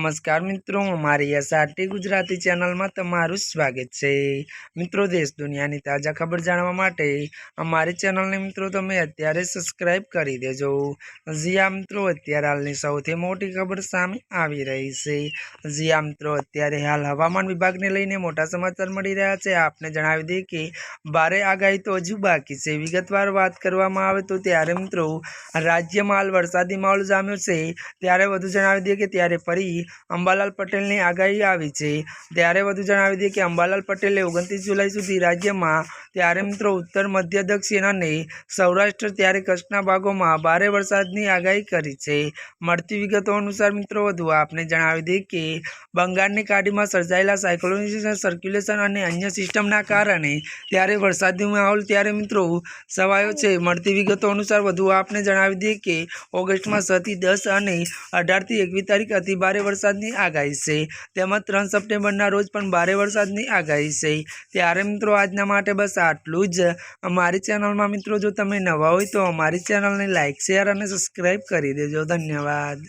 નમસ્કાર મિત્રો અમારી એસઆરટી ગુજરાતી ચેનલમાં તમારું સ્વાગત છે. મિત્રો, દેશ દુનિયાની તાજા ખબર જાણવા માટે અમારી ચેનલને મિત્રો તમે અત્યારે સબસ્ક્રાઇબ કરી દેજો. જીયા મિત્રો, અત્યારે હાલની સૌથી મોટી ખબર સામે આવી રહી છે. જીયા મિત્રો, અત્યારે હાલ હવામાન વિભાગને લઈને મોટા સમાચાર મળી રહ્યા છે. આપને જણાવી દઈએ કે ભારે આગાહી તો હજુ બાકી છે. વિગતવાર વાત કરવામાં આવે તો ત્યારે મિત્રો રાજ્યમાં હાલ વરસાદી માહોલ જામ્યો છે. ત્યારે વધુ જણાવી દઈએ કે ત્યારે ફરી અંબાલાલ પટેલની આગાહી આવી છે. ત્યારે વધુ જણાવી દઈએ કે અંબાલાલ પટેલે ઓગણત્રીસ જુલાઈ સુધી રાજ્યમાં ત્યારે મિત્રો ઉત્તર મધ્ય દક્ષિણ અને સૌરાષ્ટ્ર ત્યારે કચ્છના ભાગોમાં ભારે વરસાદની આગાહી કરી છે. મળતી વિગતો અનુસાર મિત્રો વધુ આપને જણાવી દઈએ કે બંગાળની ખાડીમાં સર્જાયેલા સાયક્લોનિક સર્ક્યુલેશન અને અન્ય સિસ્ટમના કારણે ત્યારે વરસાદી માહોલ ત્યારે મિત્રો સવાયો છે. મળતી વિગતો અનુસાર વધુ આપને જણાવી દઈએ કે ઓગસ્ટમાં છથી દસ અને અઢારથી એકવીસ તારીખ અતિ ભારે વરસાદની આગાહી છે. તેમજ ત્રણ સપ્ટેમ્બરના રોજ પણ ભારે વરસાદની આગાહી છે. ત્યારે મિત્રો આજના માટે બસ આટલું જ. અમારી ચેનલમાં મિત્રો જો તમે નવા હોય તો અમારી ચેનલને લાઇક શેર અને સબસ્ક્રાઈબ કરી દેજો. ધન્યવાદ.